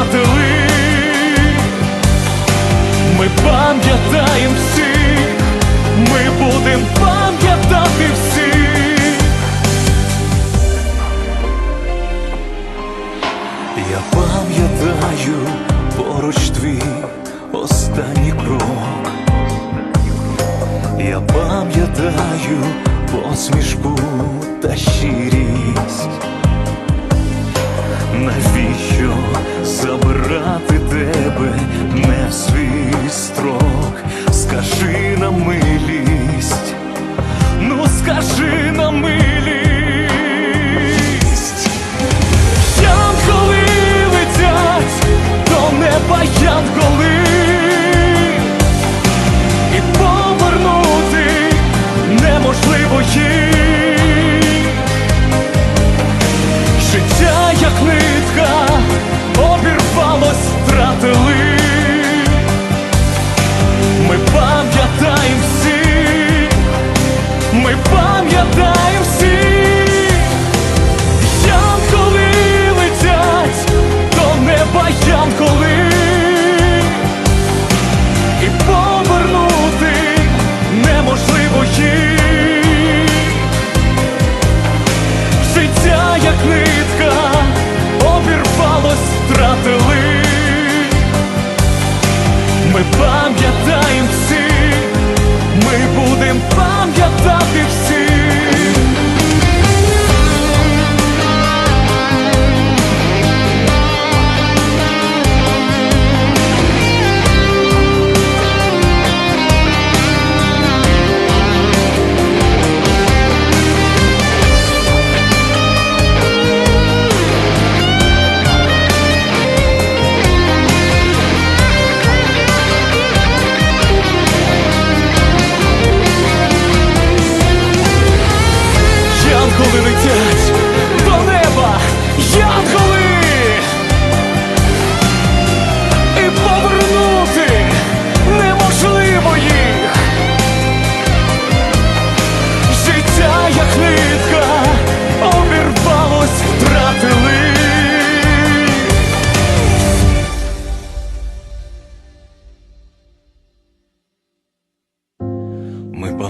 Втратили Ми пам'ятаємо всіх, ми будем пам'ятати всіх Я пам'ятаю поруч твій останній крок. Я пам'ятаю посмішку та щирість. Навіщо забирати тебе не в свій строк? Скажи на милість, ну скажи на милість. Янголи летять до неба янголи